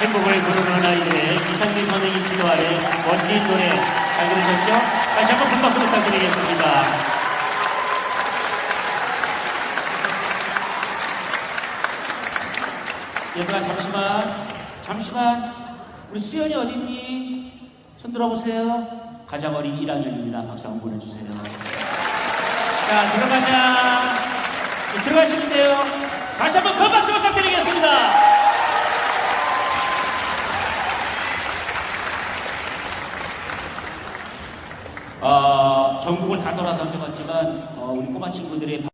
행복을 부르는 아이들의 이상민 선생님 지도 아래 멋진 노래 잘 들으셨죠? 다시 한번 큰 박수 부탁드리겠습니다. 얘들아 잠시만. 잠시만. 우리 수연이 어딨니? 손 들어보세요. 가장 어린 1학년입니다. 박수 한번 보내주세요. 자 들어가자. 네, 들어가시면 돼요. 다시 한번 큰 박수 부탁드리겠습니다 어, 전국을 다 돌아다녀봤지만 어, 우리 꼬마 친구들의